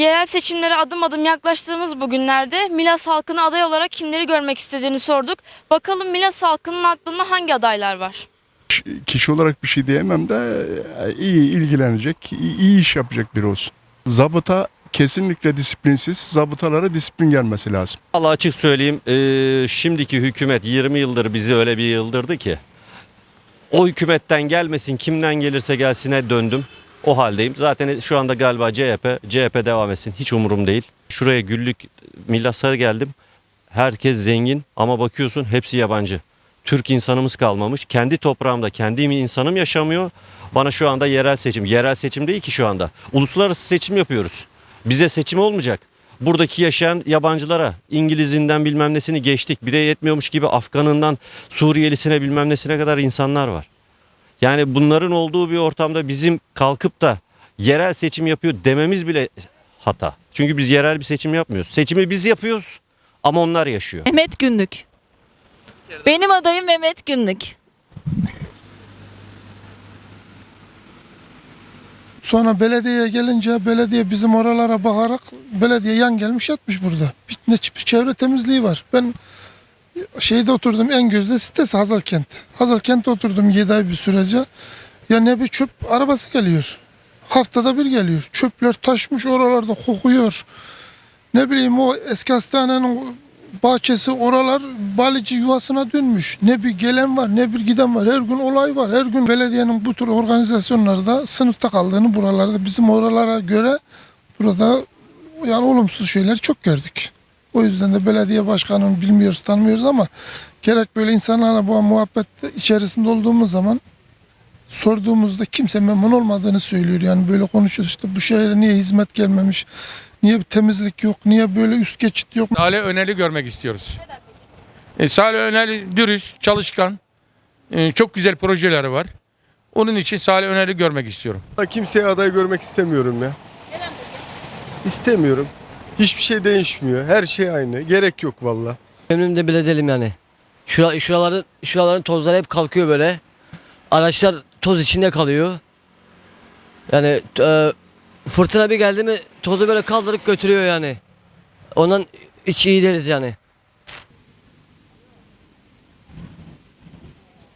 Yerel seçimlere adım adım yaklaştığımız bu günlerde Milas halkına aday olarak kimleri görmek istediğini sorduk. Bakalım Milas halkının aklında hangi adaylar var? kişi olarak bir şey diyemem de e, iyi ilgilenecek, iyi, iş yapacak biri olsun. Zabıta kesinlikle disiplinsiz, zabıtalara disiplin gelmesi lazım. Allah açık söyleyeyim eee, şimdiki hükümet 20 yıldır bizi öyle bir yıldırdı ki o hükümetten gelmesin kimden gelirse gelsine döndüm. O haldeyim. Zaten şu anda galiba CHP, CHP devam etsin. Hiç umurum değil. Şuraya güllük Milas'a geldim. Herkes zengin ama bakıyorsun hepsi yabancı. Türk insanımız kalmamış. Kendi toprağımda kendi insanım yaşamıyor. Bana şu anda yerel seçim. Yerel seçim değil ki şu anda. Uluslararası seçim yapıyoruz. Bize seçim olmayacak. Buradaki yaşayan yabancılara İngilizinden bilmem nesini geçtik. Bir de yetmiyormuş gibi Afganından Suriyelisine bilmem nesine kadar insanlar var. Yani bunların olduğu bir ortamda bizim kalkıp da yerel seçim yapıyor dememiz bile hata. Çünkü biz yerel bir seçim yapmıyoruz. Seçimi biz yapıyoruz ama onlar yaşıyor. Mehmet Günlük. Benim adayım Mehmet Günlük. Sonra belediyeye gelince belediye bizim oralara bakarak belediye yan gelmiş yatmış burada. Bir, ne bir çevre temizliği var. Ben şeyde oturdum en gözde sitesi Hazalkent. Hazalkent'te oturdum 7 ay bir sürece. Ya ne bir çöp arabası geliyor. Haftada bir geliyor. Çöpler taşmış oralarda kokuyor. Ne bileyim o eski hastanenin bahçesi oralar balıcı yuvasına dönmüş. Ne bir gelen var ne bir giden var. Her gün olay var. Her gün belediyenin bu tür organizasyonlarda sınıfta kaldığını buralarda bizim oralara göre burada yani olumsuz şeyler çok gördük. O yüzden de belediye başkanını bilmiyoruz tanımıyoruz ama gerek böyle insanlarla bu muhabbet içerisinde olduğumuz zaman sorduğumuzda kimse memnun olmadığını söylüyor. Yani böyle konuşuyoruz işte bu şehre niye hizmet gelmemiş, niye bir temizlik yok, niye böyle üst geçit yok. Salih Öner'i görmek istiyoruz. E, Salih Öner dürüst, çalışkan, e, çok güzel projeleri var. Onun için Salih Öner'i görmek istiyorum. Kimseye aday görmek istemiyorum ya. İstemiyorum. Hiçbir şey değişmiyor. Her şey aynı. Gerek yok valla. Memnunum bile değilim yani. Şura, şuraların, şuraların tozları hep kalkıyor böyle. Araçlar toz içinde kalıyor. Yani e, fırtına bir geldi mi tozu böyle kaldırıp götürüyor yani. Ondan hiç iyi değiliz yani.